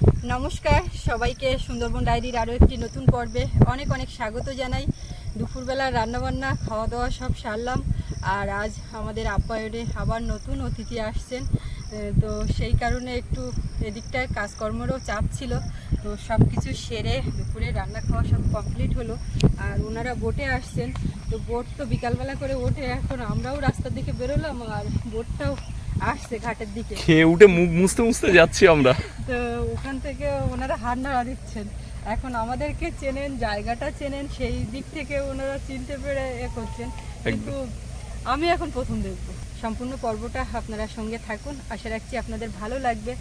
নমস্কার, সবাইকে সুন্দরবন ডায়েরির আরও একটি নতুন পর্বে অনেক অনেক স্বাগত জানাই। দুপুরবেলা রান্নাবান্না খাওয়া দাওয়া সব সারলাম, আর আজ আমাদের আপ্যায়নে আবার নতুন অতিথি আসছেন। তো সেই কারণে একটু এদিকটায় কাজকর্মেরও চাপ ছিল, তো সব কিছু সেরে দুপুরে রান্না খাওয়া সব কমপ্লিট হলো, আর ওনারা বোটে আসছেন। তো বোট তো বিকালবেলা করে ওঠে, এখন আমরাও রাস্তার দিকে বেরোলাম, আর বোটটাও আসছে ঘাটের দিকে। খেয়ে উঠে মুখ মুছতে মুছতে যাচ্ছি আমরা। তো ওখান থেকে ওনারা হার নাড়া দিচ্ছেন। এখন আমাদেরকে চেনেন জায়গাটা চেনেন সেই দিক থেকে ওনারা চিনতে পেরে এ করছেন। কিন্তু আমি এখন প্রথম দেখব। সম্পূর্ণ পর্বটা আপনারা সঙ্গে থাকুন। আশা রাখছি আপনাদের ভালো লাগবে।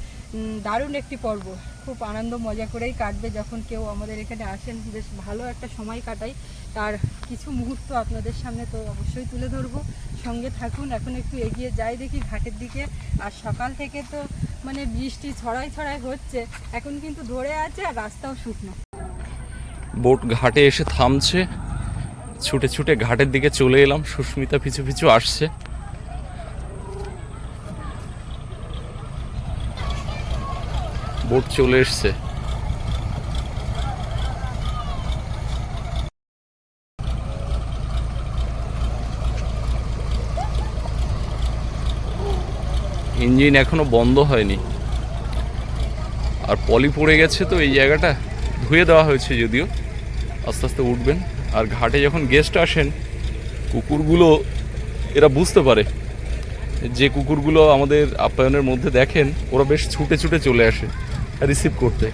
দারুণ একটি পর্ব। খুব আনন্দ, মজা করেই কাটবে যখন কেউ আমাদের এখানে আসেন। বেশ ভালো একটা সময় কাটাই। তার কিছু মুহূর্ত আপনাদের সামনে তো অবশ্যই তুলে ধরবো। সঙ্গে থাকুন। এখন একটু এগিয়ে যাই দেখি ঘাটের দিকে। আর সকাল থেকে তো মানে বৃষ্টি ছড়াই ছড়াই হচ্ছে। এখন কিন্তু ধরে আছে আর রাস্তাও শুকনো। বোট ঘাটে এসে থামছে। ছুটে ছুটে ঘাটের দিকে চলে এলাম। সুস্মিতা পিছু পিছু আসছে। বোট চলে এসছে। ইঞ্জিন এখনও বন্ধ হয়নি। আর পলি পড়ে গেছে তো এই জায়গাটা। ধুয়ে দেওয়া হয়েছে যদিও। আস্তে আস্তে উঠবেন। আর ঘাটে যখন গেস্ট আসেন, কুকুরগুলো এরা বুঝতে পারে। যে কুকুরগুলো আমাদের আপ্যায়নের মধ্যে দেখেন, ওরা বেশ ছুটে ছুটে চলে আসে। রিসিভ করতে।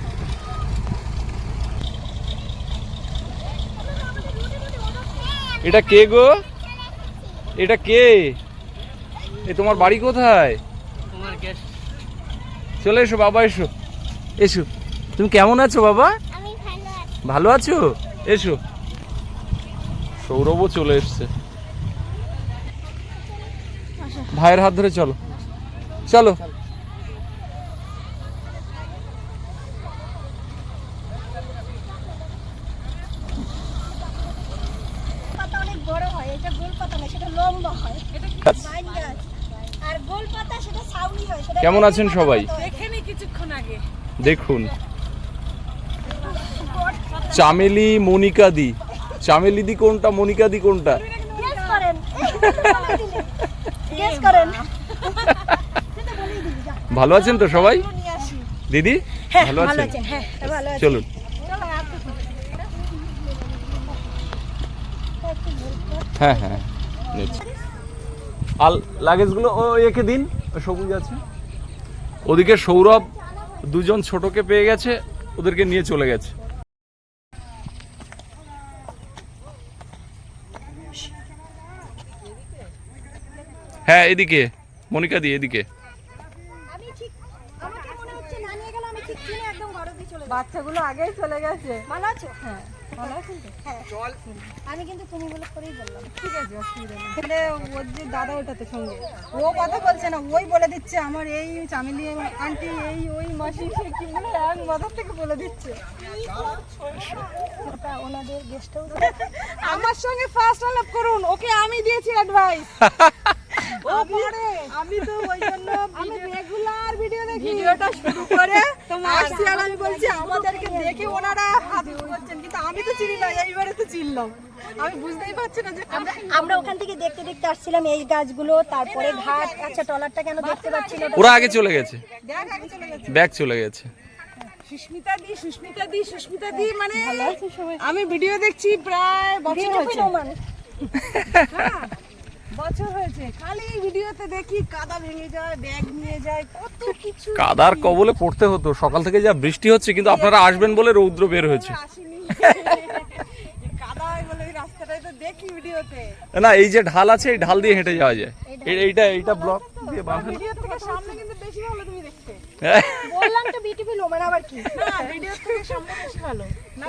এটা কে গো? এটা কে? এ তোমার বাড়ি কোথায়? চলে এসো বাবা এসো। এসো। তুমি কেমন আছো বাবা? আমি ভালো আছি। ভালো আছো? এসো। সৌরভও চলে এসছে। ভাইয়ের হাত ধরে চলো। চলো পাতা অনেক বড় হয় এটা গোল পাতা না সেটা লম্বা হয় বাইন গাছ আর গোল পাতা সেটা সাউনি হয় সেটা কেমন আছেন সবাই? এখানে কিছুক্ষণ আগে। দেখুন। চামেলি মনিকা দি। চামেলি দি কোনটা মনিকা দি কোনটা? ভালো আছেন তো সবাই? দিদি? হ্যাঁ ভালো আছেন? হ্যাঁ ভালো আছেন চলুন। হ্যাঁ হ্যাঁ। আর লাগেজগুলো ও একে দিন সবুজ আছে। ওদিকে সৌরভ দুজন ছোটকে পেয়ে গেছে ওদেরকে নিয়ে চলে গেছে। হ্যাঁ এদিকে। মনিকা দি এদিকে। আমি ঠিক আমাকে মনে হচ্ছে না নিয়ে গেলে আমি ঠিক চিনে একদম ঘরে দিয়ে চলে যাব বাচ্চাগুলো আগেই চলে গেছে। ভালো আছো? হ্যাঁ। হ্যাঁ। আমি কিন্তু তুমি বলে করেই বললাম। ঠিক আছে অসুবিধা নেই। তাহলে ওর যে দাদা ওটাতে সঙ্গে। ও কথা বলছে না ওই বলে দিচ্ছে আমার এই চামেলি আন্টি এই ওই মাসি সে কি বলে এক মাথার থেকে বলে দিচ্ছে। ওটা ওনাদের গেস্ট হাউস আমার সঙ্গে ফার্স্ট আলাপ করুন ওকে আমি দিয়েছি অ্যাডভাইস ও পরে। আমি তো ওই জন্য আমি রেগুলার ভিডিও দেখি। ভিডিওটা শুরু করে আসছি আর আমি বলছি আমাদেরকে দেখে। ওনারা হাত করছেন কিন্তু আমি তো চিনি না এইবারে তো চিনলাম। আমি বুঝতেই পারছি না যে আমরা আমরা ওখান থেকে দেখতে দেখতে আসছিলাম এই গাছগুলো তারপরে ঘাট। আচ্ছা টলারটা কেন দেখতে পাচ্ছি না? ওরা আগে চলে গেছে। দেখ আগে চলে গেছে। ব্যাগ চলে গেছে। সুস্মিতা দি সুস্মিতা দি সুস্মিতা দি মানে আমি ভিডিও দেখছি প্রায় বছর হয়েছে। বছর হয়েছে। খালি ভিডিওতে দেখি কাদা ভেঙে যায় ব্যাগ নিয়ে যায় কত কিছু কাদার কবলে পড়তে হতো। সকাল থেকে যা বৃষ্টি হচ্ছে কিন্তু আপনারা আসবেন বলে রৌদ্র বের হয়েছে। আসেনি। এই কাদা হয় বলে এই রাস্তাটাই তো দেখি ভিডিওতে। না এই যে ঢাল আছে এই ঢাল দিয়ে হেঁটে যাওয়া যায়। এই- এইটা এইটা ব্লক দিয়ে বাঁধানো ভিডিও থেকে সামনে কিন্তু বেশি ভালো তুমি দেখতে। হ্যাঁ। বললাম তো আবার কি? না ভিডিও থেকে সামনে বেশি ভালো। না।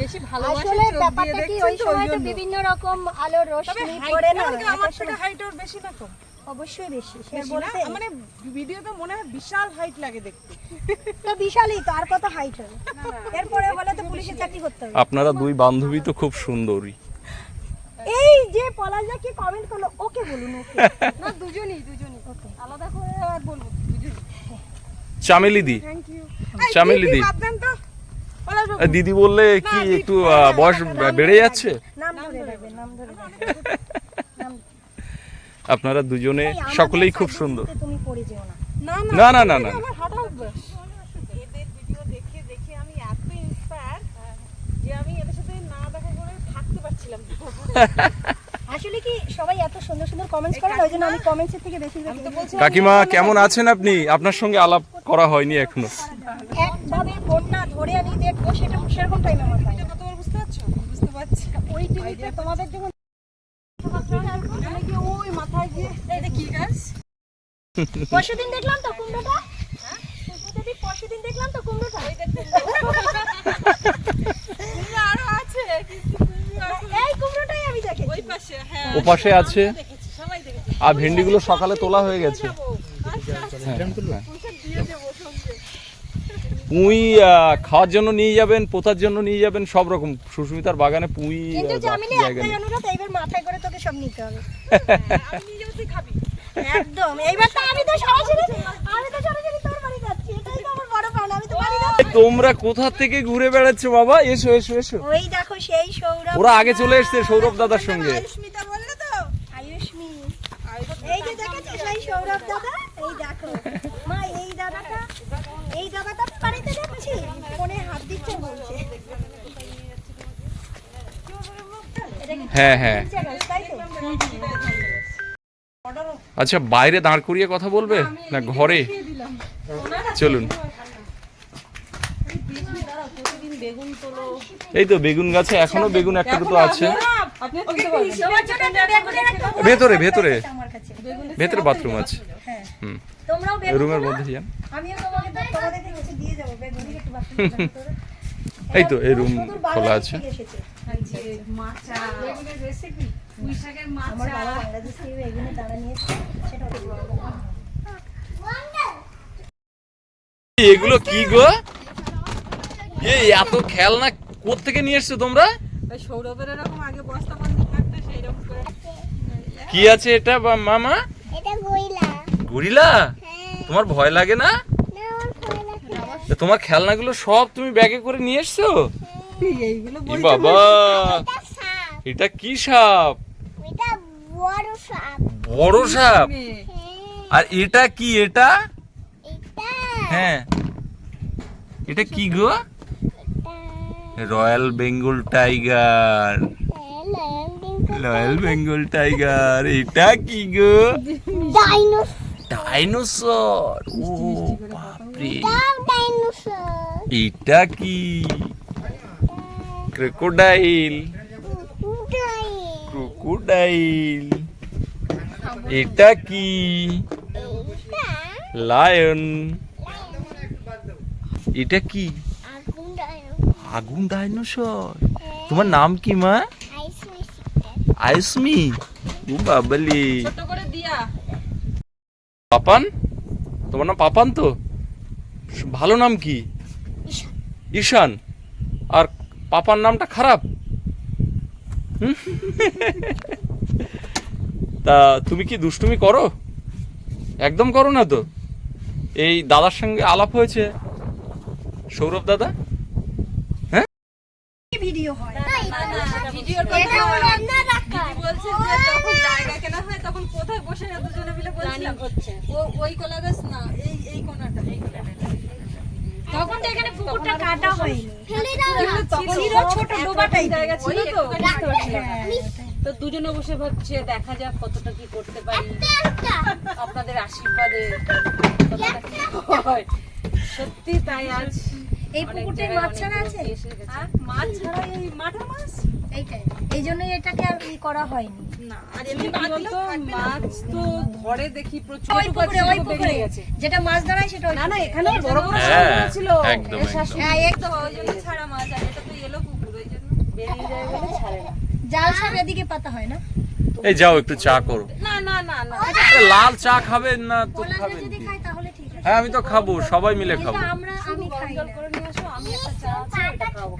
বেশি ভালোবাসে আসলে ব্যাপারটা কি ওই সময় তো বিভিন্ন রকম আলোর তবে রশ্মি পড়ে না আমার থেকে হাইট ওর বেশি না কম অবশ্যই বেশি সে বলতে মানে ভিডিওতে মনে হয় বিশাল হাইট লাগে দেখতে। তো বিশালই তো আর কত হাইট হবে? এরপরে বলে তো পুলিশের চাকরি করতে হবে। আপনারা দুই বান্ধবী তো খুব সুন্দরী। এই যে পলাশদা কি কমেন্ট করল ওকে বলুন ওকে। না দুজনই দুজনই। আলাদা করে আর বলব দুজনই। চামেলি দি। Thank you Chameli di. দিদি বললে কি একটু বয়স বেড়ে যাচ্ছে? আপনারা দুজনে সকলেই খুব সুন্দর। না। না না না না না আমার হাঁটা অভ্যাস এদের ভিডিও দেখে দেখে আমি এত ইন্সপায়ার আমি এদের সাথে না দেখা করে থাকতে পারছিলাম আসলে কি সবাই এত সুন্দর সুন্দর কমেন্টস করে না? ওই জন্য আমি কমেন্টসের থেকে বেশি আমি তো বলছি কাকিমা কেমন আছেন আপনি? আপনার সঙ্গে আলাপ করা হয়নি এখনও। ধরে আমি দেখব সেটা সেরকম টাইম আমার হয় না। তোমার বুঝতে পারছ? বুঝতে পারছি। ওই টিভিতে তোমাদের যখন ওই মাথায় গিয়ে এটা কি গাছ পরশুদিন দেখলাম তো কুমড়োটা? হ্যাঁ পরশুদিন দেখলাম তো কুমড়োটা? কুমড়ো আরও আছে এই কুমড়োটাই আমি দেখেছি। ওই পাশে হ্যাঁ। ও পাশে আছে। আর ভেন্ডিগুলো সকালে তোলা হয়ে গেছে। হ্যাঁ, হ্যাঁ। দিয়ে দেবো সঙ্গে পুঁই খাওয়ার জন্য নিয়ে যাবেন পোতার জন্য নিয়ে যাবেন সব রকম। সুস্মিতার বাগানে পুঁই কিন্তু আহ, জামিনে রাখার জায়গা একটাই নেই। অনুরোধ এইবার মাথায় করে তোকে সব নিতে হবে। আমি নিজেও তুই খাবি। একদম। এইবার তো আমি তো সরাসরি আমি তো সরাসরি তোর বাড়ি যাচ্ছি। এটাই তো আমার বড় পাওনা আমি তো বাড়ি তোমরা কোথা থেকে ঘুরে বেড়াচ্ছ বাবা? এসো এসো এসো। ওই দেখো সেই সৌরভ ওরা আগে চলে এসছে সৌরভ দাদার সঙ্গে সুস্মিতা বললে তো আয়ুষ্মি এই যে দেখেছিস এই সৌরভ দাদা এই দেখো মা এই দাদাটা এই দাদাটা তো বাড়িতে দেখছি ফোনে হাত দিচ্ছে বলছে এটা কি হ্যাঁ হ্যাঁ? আচ্ছা বাইরে দাঁড় করিয়ে কথা বলবে না ঘরে চলুন এই তো বেগুন গাছে এখনও বেগুন একটা দুটো আছে ভেতরে, ভেতরে। ভেতরে বাথরুম আছে হুম রুমের। মধ্যে যান। এই তো, এই রুম খোলা আছে। থেকে মাচা বেগুনের রেসিপি পুঁই শাকের আমার বাবা বাংলাদেশ থেকে বেগুনের দানা নিয়ে সেটা এগুলো কি গো? এই এত খেলনা কোত্থেকে নিয়ে এসছো তোমরা? সৌরভের এরকম আগে বস্তা বান্ধি থাকতো সেই রকম করে। কি আছে এটা বা মামা? এটা গরিলা। হ্যাঁ। তোমার ভয় লাগে না? না আমার ভয় তোমার খেলনাগুলো সব তুমি ব্যাগে করে নিয়ে এসছো? এইগুলো ই বাবা! এটা কি সাপ? এটা বড় সাপ। বড় সাপ? হ্যাঁ। আর এটা কি এটা? হ্যাঁ। এটা কি গো? Royal Bengal tiger. Royal Bengal tiger. এটা কি গো? ডাইনোসর। ও বাপরে। এটা কি? ক্রোকোডাইল ক্রোকোডাইল এটা কি লায়ন এটা কি আগুন ডাইনোসর তোমার নাম কি মা? আইসমি ও বাবালি। পাপান? তোমার নাম পাপান তো? ভালো নাম কি? ঈশান। আর পাপার নামটা খারাপ। হুম? তা তুমি কি দুষ্টুমি করো? একদম করো না তো। এই দাদার সঙ্গে আলাপ হয়েছে। সৌরভ দাদা? ভিডিও হয়। ভিডিওর কথা রাখা। বলছে যে যখন জায়গা কেনা হয় তখন কোথায় বসে দুজনে মিলে বলছিলাম। ও ওই কলা গাছ না এই এই কোনাটা এই কোনাটা। তখন তো এখানে পুকুরটা কাটা হয়নি। ছিল ছোট ডোবা জায়গা ছিল তো। তো দুজনে বসে ভাবছে দেখা যাক কতটা কি করতে পারি। আপনাদের আশীর্বাদে হয়। সত্যি তাই আজ এই পুকুরটায় মাছ ছাড়া আছে। আর মাছ ছাড়া এই মাঠা মাছ? এইটাই। এই জন্যই এটাকে আর ই করা হয়নি। না আর এমনি এমনি বলতো? মাছ তো ধরে দেখি প্রচুর ওই পুকুরে ওই পুকুরে। গেছে। যেটা মাছ ধরায় সেটা না না এখানে বড় বড় ছিল। একদম, হ্যাঁ একদম। ওই জন্য ছাড়া মাছ আর এটা তো এলো পুকুর ওই জন্য। বেরিয়ে যায় বলে ছাড়ে না। জাল সব এদিকে পাতা হয় না? এই যাও একটু চা করো। না না না না। লাল চা খাবেন না তো খাবেন যদি খাই তাহলে ঠিক আছে। হ্যাঁ আমি তো খাব সবাই মিলে খাব। আমরা আমি খাই করে নিয়ে আসো আমি একটা চা আছে এটা খাব।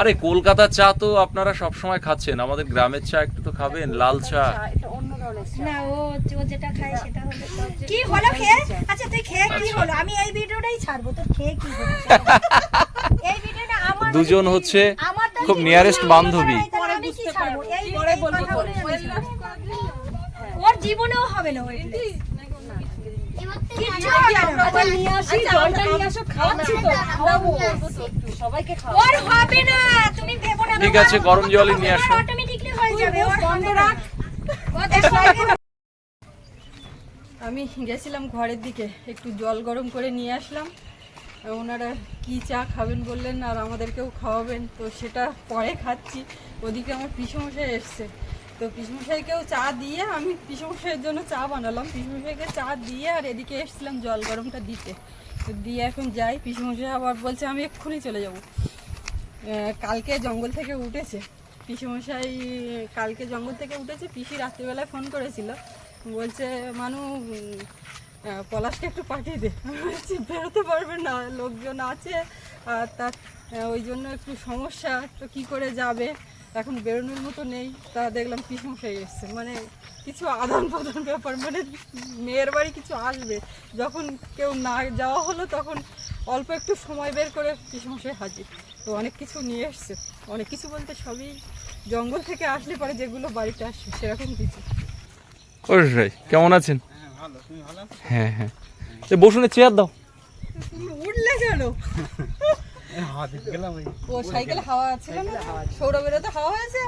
আরে কলকাতার চা তো আপনারা সব সময় খাচ্ছেন। আমাদের গ্রামের চা একটু তো খাবেন লাল চা। চা এটা অন্য ধরনের না ও ও যেটা খায় সেটা হলো কি হলো খেয়ে? আচ্ছা তুই খেয়ে কি হলো? আমি এই ভিডিওটাই ছাড়বো তোর খেয়ে কি হলো? এই ভিডিওটা আমার দুজন হচ্ছে খুব নিয়ারেস্ট বান্ধবী। এই পরে বলব ছাড়বো। ওর জীবনেও হবে না ওই কিচ্ছু হবে না। নিয়ে আসি জলটা নিয়ে আসো। খাওয়াচ্ছি তো খাওয়াবো একটু সবাইকে খাওয়াবো। ওর হবে না তুমি ভেবো না ঠিক আছে, গরম জলই নিয়ে আসো। অটোমেটিকলি হয়ে যাবে ওর বন্ধ রাখ। ও দেখো আগে আমি গেছিলাম ঘরের দিকে একটু জল গরম করে নিয়ে আসলাম। ওনারা কি চা খাবেন বললেন আর আমাদেরকেও খাওয়াবেন তো সেটা পরে খাচ্ছি। ওদিকে আমার পিসমশাই এসছে। তো পিসমশাইকেও চা দিয়ে আমি পিসমশাইয়ের জন্য চা বানালাম। পিসমশাইকে চা দিয়ে আর এদিকে এসেছিলাম জল গরমটা দিতে। দিয়ে এখন যাই, পিসমশাই আবার বলছে, আমি এক্ষুনি চলে যাব। কালকে জঙ্গল থেকে উঠেছে। পিসমশাই কালকে জঙ্গল থেকে উঠেছে, পিসি রাত্রিবেলায় ফোন করেছিল। বলছে, মানু পলাশকে একটু পাঠিয়ে দে। বলছি, বেরোতে পারবে না, লোকজন আছে, আর তার ওই জন্য একটু সমস্যা, তো কী করে যাবে? এখন বেরোনোর মতো নেই তা দেখলাম পিসমশাই এসছে মানে কিছু আদান প্রদান ব্যাপার মানে মেয়ের বাড়ি কিছু আসবে। যখন কেউ না যাওয়া হলো তখন অল্প একটু সময় বের করে পিসমশাই হাজির। তো অনেক কিছু নিয়ে এসছে। অনেক কিছু বলতে সবই জঙ্গল থেকে আসলে পরে যেগুলো বাড়িতে আসে সেরকম কিছু। অবশ্যই কেমন আছেন? হ্যাঁ হ্যাঁ এ বসুনে চেয়ার দাও। তুমি উঠলে কেন? ও সাইকেলে হাওয়া ছিল না সৌরভেরও তো হাওয়া হয়েছে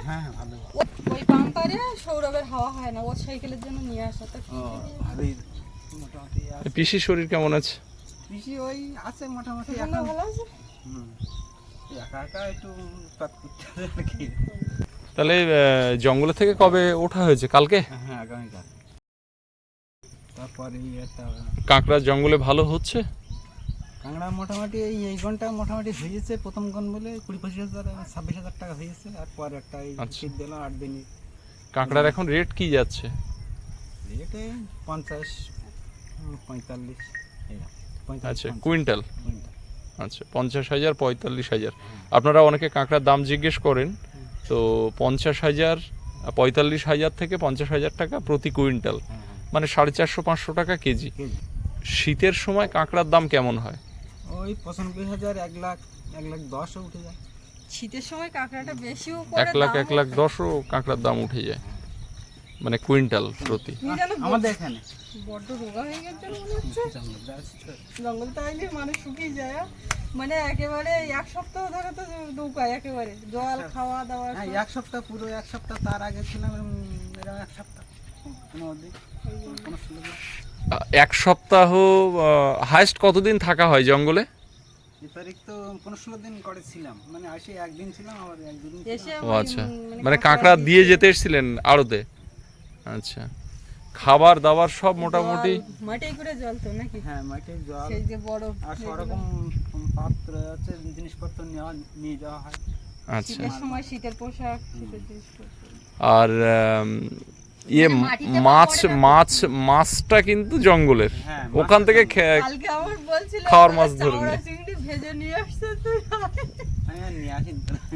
ও- ওই পাম্পারে সৌরভের হাওয়া হয় না ওর সাইকেলের জন্য নিয়ে আসা তো পিসির শরীর কেমন আছে? কৃষি ওই আছে মোটামুটি এখন ভালো আছে? একা একা একটু উৎপাত করতে আর কি। তাহলে জঙ্গলে থেকে কবে ওঠা হয়েছে? কালকে? হ্যাঁ আগামীকাল। তারপরে কাঁকড়া জঙ্গলে ভালো হচ্ছে? কাঁকড়া মোটামুটি এই এই গনটা মোটামুটি হয়েছে প্রথম গন বলে কুড়ি পঁচিশ হাজার ছাব্বিশ হাজার টাকা হয়েছে আর পরে একটা এই আচ্ছা। শীত দিলাম আট দিনই। কাঁকড়ার এখন রেট কি যাচ্ছে? রেটে পঞ্চাশ উম, পঁয়তাল্লিশ এরকম পঁয়তাল্লিশ আচ্ছা পঞ্চাশ, কুইন্টাল? কুইন্টাল। আচ্ছা পঞ্চাশ হাজার পঁয়তাল্লিশ হাজার। আপনারা অনেকে কাঁকড়ার দাম জিজ্ঞেস করেন তো পঞ্চাশ হাজার পঁয়তাল্লিশ হাজার থেকে পঞ্চাশ হাজার টাকা প্রতি কুইন্টাল। হ্যাঁ হ্যাঁ। মানে সাড়ে চারশো পাঁচশো টাকা কেজি। কেজি। শীতের সময় কাঁকড়ার দাম কেমন হয়? ওই পঁচানব্বই হাজার এক লাখ এক লাখ দশও উঠে যায়। শীতের সময় কাঁকড়াটা বেশিও এক লাখ এক লাখ দশও কাঁকড়ার দাম উঠে যায়। মানে কুইন্টাল প্রতি। আমাদের এখানে। বড্ড রোগা হয়ে গেছে মনে হচ্ছে। জঙ্গল তো আইলে মানুষ শুকিয়ে যায়? মানে একেবারে এক সপ্তাহ ধরে তো নৌকায় একেবারে। জল খাওয়া দাওয়া হ্যাঁ এক সপ্তাহ পুরো এক সপ্তাহ তার আগে ছিলাম এরকম এক সপ্তাহ। কোনো কোনো সুযোগ এক সপ্তাহ হাইস্ট কতদিন থাকা হয় জঙ্গলে? তারিখ তো কোনো ষোলো দিন মানে। ও আচ্ছা। মানে কাঁকড়া দিয়ে যেতে এসেছিলেন আড়তে? আচ্ছা। খাবার দাবার সব মোটামুটি? মাটিই করে জল তো নাকি? হ্যাঁ মাঠে জল। সেই যে বড় আর সরকম পাত্র আছে জিনিসপত্র নেওয়া নিয়ে যাওয়া হয়। আচ্ছা। শীতের সময় শীতের পোশাক শীতের জিনিসপত্র। আর ইয়ে মানে মাছ মাছ মাছটা কিন্তু জঙ্গলের। হ্যাঁ, ওখান থেকে জঙ্গলের। খে- কালকে আমার বলছিল খাওয়ার মাছ ধরে নিয়ে।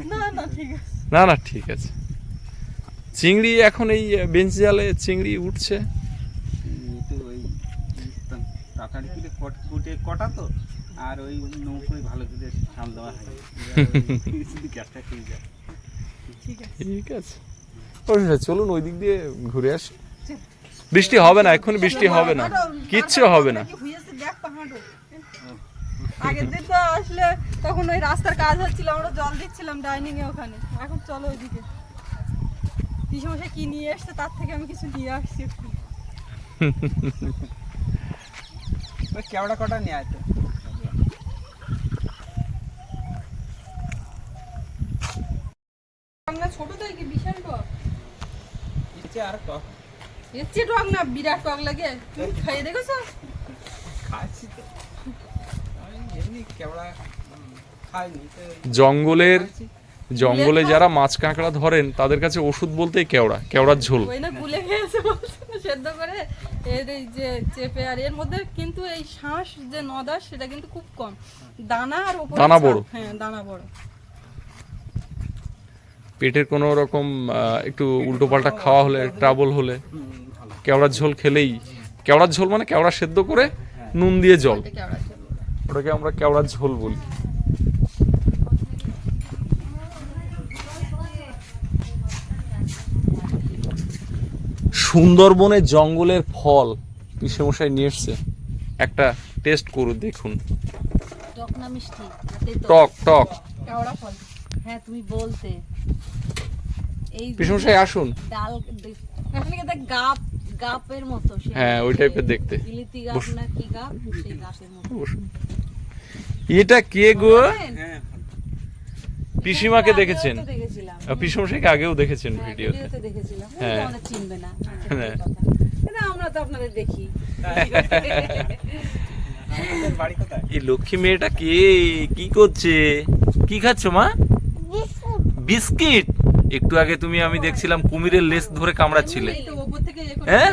না না ঠিক আছে। না না ঠিক আছে। চিংড়ি এখন এই বেঞ্চ জালে চিংড়ি উঠছে। কট তো? আর ওই নৌকোয় ভালো করে সাল দেওয়া হয়। ঠিক আছে। ঠিক আছে। অবশ্যই, চলুন ওই দিক দিয়ে ঘুরে আসি। বৃষ্টি হবে না এখন বৃষ্টি হবে না। কিচ্ছু হবে না। আগের দিন তো আসলে তখন ওই রাস্তার কাজ হচ্ছিল আমরা জল দিচ্ছিলাম ডাইনিং এ ওখানে। এখন চলো ওইদিকে। পিসমশাই কি নিয়ে এসছে তার থেকে আমি কিছু নিয়ে আসছি ওই কেওড়া কটা নিয়ে ছোট তো কি বিশাল ইচ্ছে আর টক এর টক না বিরাট টক লাগে। তুমি খাইয়ে দেখেছ? খাচ্ছি তো। এমনি কেওড়া খাইনি জঙ্গলের জঙ্গলে যারা মাছ কাঁকড়া ধরেন তাদের কাছে ওষুধ বলতেই কেওড়া কেওড়ার ঝোল। ওই না গুলে খেয়েছে সেদ্ধ করে এর এই যে চেপে আর এর মধ্যে কিন্তু এই শ্বাস যে নদাস সেটা কিন্তু খুব কম। দানা আর দানা। বড়। হ্যাঁ দানা বড়। পেটের কোনো রকম একটু উল্টোপাল্টা খাওয়া হলে ট্রাবল হলে কেওড়ার ঝোল খেলেই কেওড়ার ঝোল মানে কেওড়া সেদ্ধ করে নুন দিয়ে জল। ওটাকে আমরা কেওড়ার ঝোল বলি। সুন্দরবনে জঙ্গলের ফল পিসেমশাই নিয়ে এসছে। একটা টেস্ট করুন দেখুন। টক। টক হ্যাঁ তুমি বলতে। এই আসুন। ডাল এখানে দেখ গাপ গাপের মতো হ্যাঁ, ওই টাইপের দেখতে। বিলিতি গাপ না কি গাপ সেই গাছের মতো। এটা কে গো? হ্যাঁ পিসিমাকে আগেও দেখেছেন? তো দেখেছিলাম। আগেও দেখেছেন হ্যাঁ, ভিডিওতে। ভিডিওতে হ্যাঁ। হ্যাঁ চিনবে না হ্যাঁ। আমরা তো আপনাদের দেখি। এই লক্ষ্মী মেয়েটা কে? কি করছে? কি খাচ্ছ মা? বিস্কিট? একটু আগে তুমি আমি দেখছিলাম কুমিরের লেস ধরে কামড়াচ্ছিলে। হ্যাঁ?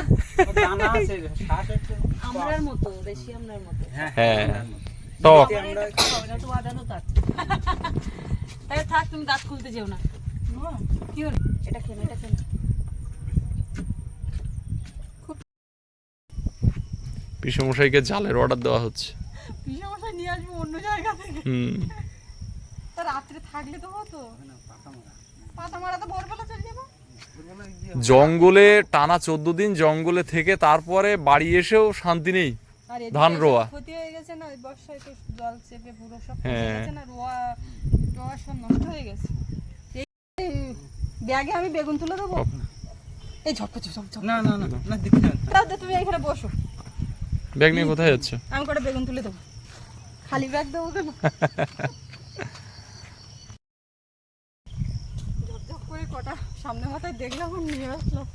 ও দানা আছে শ্বাস হচ্ছে। আমরার মতো দেশি আমরার মতো। হ্যাঁ। টক। আমরা হবে না তো আদানো তার। তাহলে থাক তুমি দাঁত খুলতে যেও না। কি হলো? এটা খেয়ে এটা খেয়ে। পিসমশাইকে জালের অর্ডার দেওয়া হচ্ছে। পিসামশাই নিয়ে আসব অন্য জায়গা থেকে। হুম। রাত্রে থাকলে তো হতো। পাতা তো ভোরবেলা চলে যাব। জঙ্গলে টানা চোদ্দ দিন জঙ্গলে থেকে তারপরে বাড়ি এসেও শান্তি নেই ধান রোয়া। ক্ষতি হয়ে গেছে না ওই বর্ষায় তো জল চেপে পুরো সব পচে হ্যাঁ। গেছে না রোয়া রোয়া সব নষ্ট হয়ে গেছে। এই ব্যাগে আমি বেগুন তুলে দেবো। এই ঝপ ঝপ ঝপ ঝপ। না না না না না। তাও তুমি এখানে বসো। ব্যাগ নিয়ে কোথায় যাচ্ছে? আমি কটা বেগুন তুলে দেবো। খালি ব্যাগ দেবো কেন? করে কটা সামনে মাথায় দেখলাম আর নিয়ে আসলাম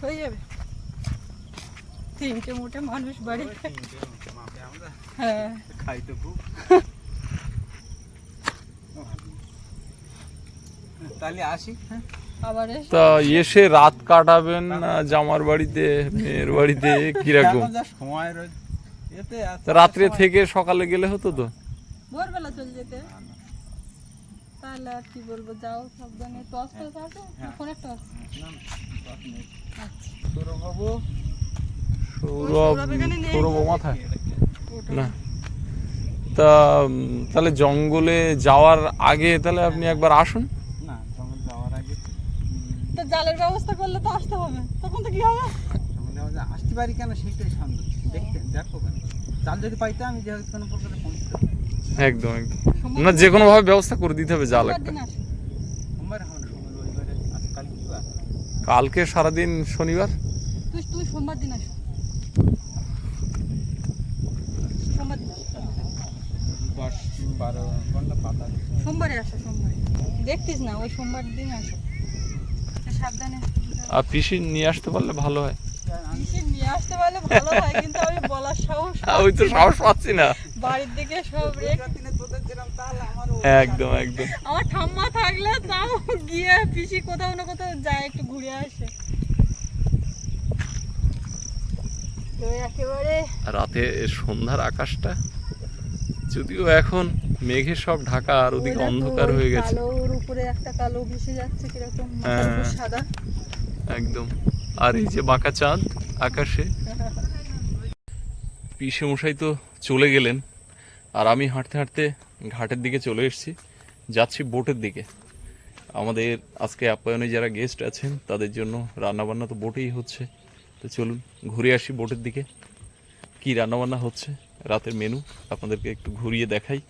হয়ে যাবে। তিনটে মোটে মানুষ আমরা হ্যাঁ। খাই তো খুব। তাহলে আসি হ্যাঁ? আবার এসে। তা এসে রাত কাটাবেন না জামার বাড়িতে মেয়ের বাড়িতে? কীরকম? সময় রয়েছে এতে রাত্রে থেকে সকালে গেলে হতো তো? ভোরবেলা চলে যেতে। তাহলে আর কি বলব? যাও সাবধানে। টস টস আছে ফোনের টস সৌরভ সৌরভ মাথায়? না। তা তাহলে জঙ্গলে যাওয়ার আগে তাহলে আপনি একবার আসুন। না জঙ্গল যাওয়ার আগে। তো জালের ব্যবস্থা করলে তো আসতে হবে। তখন তো কি হবে? জঙ্গল আসতে পারি কেন? সেইটাই সন্দেহ দেখতে দেখো কেন? চাল যদি পাইতাম আমি যে কোনো প্রকারে পৌঁছতে। একদম একদম। না যে কোনো ভাবে ব্যবস্থা করে দিতে হবে কি বার? কালকে সারাদিন শনিবার? তুই তুই সোমবার দিন আসো সোমবার দিন আসো। দশ বারো ঘণ্টা পাতা। সোমবারে আসো সোমবারে। দেখতিস না ওই সোমবার দিন আসো সাবধানে আর পিসি নিয়ে আসতে পারলে ভালো হয়। পিসি নিয়ে আসতে পারলে ভালো হয় কিন্তু আমি বলার সাহস তো সাহস পাচ্ছি না। বাড়ির দিকে সব রেখ দিনে তোদের যেরকম তাহলে আমারও একদম একদম। আমার ঠাম্মা থাকলে তাও গিয়ে পিসি কোথাও না কোথাও যায় একটু ঘুরে আসে। একেবারে রাতে সন্ধ্যার আকাশটা যদিও এখন মেঘে সব ঢাকা আর ওদিকে অন্ধকার হয়ে গেছে। কালোর উপরে একটা কালো ভেসে যাচ্ছে কীরকম হ্যাঁ। সাদা। একদম। আর এই যে বাঁকা চাঁদ আকাশে। পিসে মশাই তো চলে গেলেন। আর আমি হাঁটতে হাঁটতে ঘাটের দিকে চলে এসেছি। যাচ্ছি বোটের দিকে। আমাদের আজকে আপ্যায়নে যারা গেস্ট আছেন, তাদের জন্য রান্নাবান্না তো বোটেই হচ্ছে। তো চলুন, ঘুরে আসি বোটের দিকে। কি রান্নাবান্না হচ্ছে? রাতের মেনু আপনাদেরকে একটু ঘুরিয়ে দেখাই।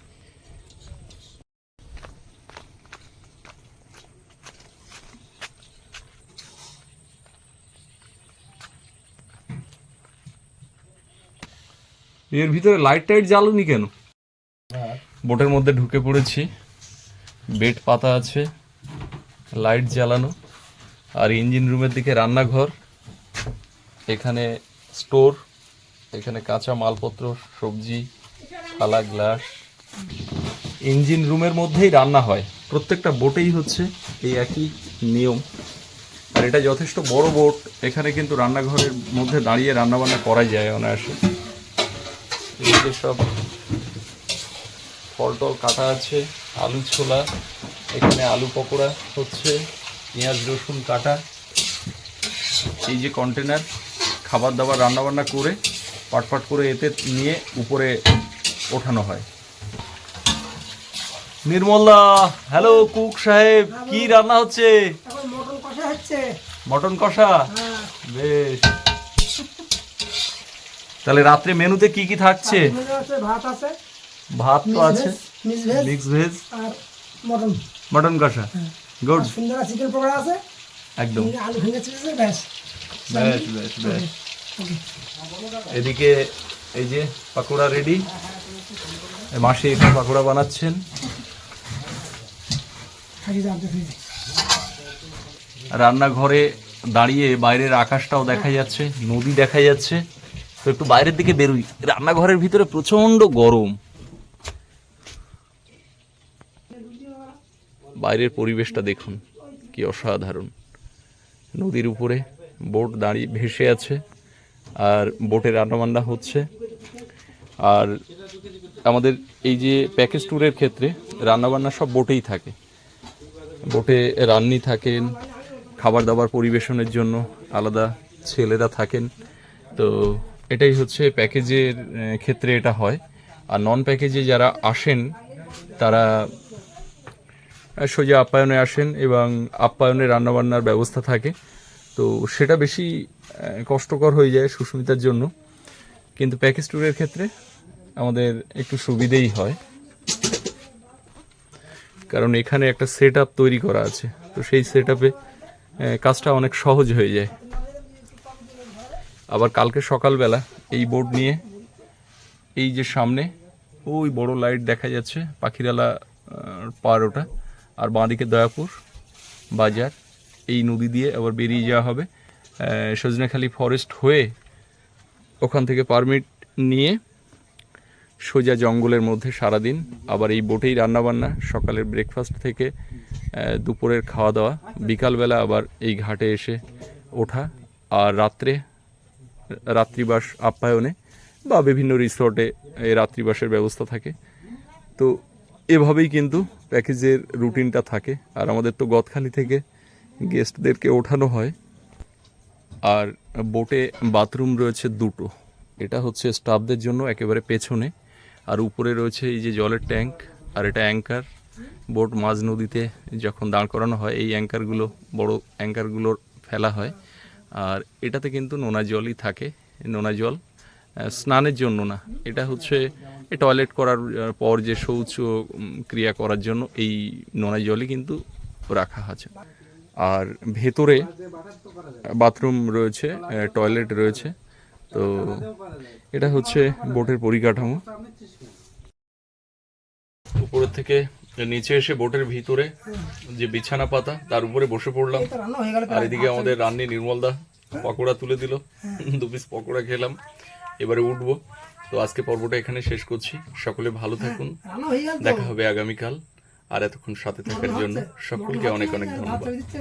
এর ভিতরে লাইট টাইট জ্বালুনি কেন? বোটের মধ্যে ঢুকে পড়েছি। বেড পাতা আছে, লাইট জ্বালানো, আর ইঞ্জিন রুমের দিকে রান্নাঘর, এখানে স্টোর, এখানে কাঁচা মালপত্র, সবজি, থালা, গ্লাস। ইঞ্জিন রুমের মধ্যেই রান্না হয়। প্রত্যেকটা বোটেই হচ্ছে এই একই নিয়ম। আর এটা যথেষ্ট বড় বোট। এখানে কিন্তু রান্নাঘরের মধ্যে দাঁড়িয়ে রান্নাবান্না করা যায় অনায়াসে। এদিকে সব ফল টল কাটা আছে আলু ছোলা এখানে আলু পকোড়া হচ্ছে পেঁয়াজ রসুন কাটা। এই যে কন্টেনার খাবার দাবার রান্নাবান্না করে পাটপাট করে এতে নিয়ে উপরে ওঠানো হয়। নির্মলদা হ্যালো কুক সাহেব কি রান্না হচ্ছে? মটন কষা হ্যাঁ। বেশ। তাহলে রাত্রে মেনুতে কি কি থাকছে? ভাত আছে। ভাত তো আছে। মিক্স ভেজ আর মটন মটন কষা। গুড সুন্দর চিকেন পকোড়া আছে। একদম। আলু ভেঙে চিপস ব্যাস। বেশ বেশ বেশ এদিকে এই যে পাকোড়া রেডি মাসে এটা পাকোড়া বানাচ্ছেন। রান্নাঘরে দাঁড়িয়ে বাইরের আকাশটাও দেখা যাচ্ছে নদী দেখা যাচ্ছে। তো একটু বাইরের দিকে বেরোই। রান্নাঘরের ভিতরে প্রচণ্ড গরম। বাইরের পরিবেশটা দেখুন, কি অসাধারণ। নদীর উপরে বোট দাঁড়িয়ে ভেসে আছে, আর বোটে রান্নাবান্না হচ্ছে। আর আমাদের এই যে প্যাকেজ ট্যুরের ক্ষেত্রে রান্নাবান্না সব বোটেই থাকে। বোটে রান্নি থাকেন খাবার দাবার পরিবেশনের জন্য আলাদা ছেলেরা থাকেন। তো এটাই হচ্ছে প্যাকেজের ক্ষেত্রে এটা হয়। আর নন প্যাকেজে যারা আসেন, তারা সোজা আপ্যায়নে আসেন এবং আপ্যায়নে রান্নাবান্নার ব্যবস্থা থাকে। তো সেটা বেশি কষ্টকর হয়ে যায় সুস্মিতার জন্য। কিন্তু প্যাকেজ ট্যুরের ক্ষেত্রে আমাদের একটু সুবিধেই হয়। কারণ এখানে একটা সেট তৈরি করা আছে। তো সেই সেট কাজটা অনেক সহজ হয়ে যায়। আবার কালকে সকালবেলা এই বোর্ড নিয়ে এই যে সামনে ওই বড় লাইট দেখা যাচ্ছে পাখিরালা আহ, পার ওটা। আর বাঁদিকে দয়াপুর, বাজার, এই নদী দিয়ে আবার বেরিয়ে যাওয়া হবে। সজনেখালি ফরেস্ট হয়ে ওখান থেকে পারমিট নিয়ে সোজা জঙ্গলের মধ্যে সারাদিন আবার এই বোটেই রান্নাবান্না, সকালের ব্রেকফাস্ট থেকে দুপুরের খাওয়া দাওয়া বিকালবেলা আবার এই ঘাটে এসে ওঠা আর রাত্রে, রাত্রিবাস আপ্যায়নে বা বিভিন্ন রিসর্টে রাত্রিবাসের ব্যবস্থা থাকে। তো এভাবেই কিন্তু প্যাকেজের রুটিনটা থাকে। আর আমাদের তো গদখালি থেকে গেস্টদেরকে ওঠানো হয়। আর বোটে বাথরুম রয়েছে দুটো। এটা হচ্ছে স্টাফদের জন্য একেবারে পেছনে। আর উপরে রয়েছে এই যে জলের ট্যাঙ্ক, আর এটা অ্যাঙ্কার। বোট মাঝ নদীতে যখন দাঁড় করানো হয়, এই অ্যাঙ্কারগুলো, বড় অ্যাঙ্কারগুলোর ফেলা হয়। আর এটাতে কিন্তু নোনা জলই থাকে। নোনা জল স্নানের জন্য না। এটা হচ্ছে টয়লেট করার পর যে শৌচ ক্রিয়া করার জন্য এই নোনা জলই কিন্তু রাখা আছে। আর ভেতরে বাথরুম রয়েছে টয়লেট রয়েছে। তো এটা হচ্ছে বোটের পরিকাঠামো। উপরের থেকে নিচে এসে বোটের ভিতরে যে বিছানা পাতা তার উপরে বসে পড়লাম। হয়ে আর এদিকে আমাদের রান্নি নির্মলদা পকোড়া তুলে দিল। দু পিস পকোড়া খেলাম। এবারে উঠব। তো আজকে পর্বটা এখানে শেষ করছি। সকলে ভালো থাকুন। হয়ে দেখা হবে আগামীকাল। আর এতক্ষণ সাথে থাকার জন্য সকলকে অনেক অনেক ধন্যবাদ। ভাত দিচ্ছে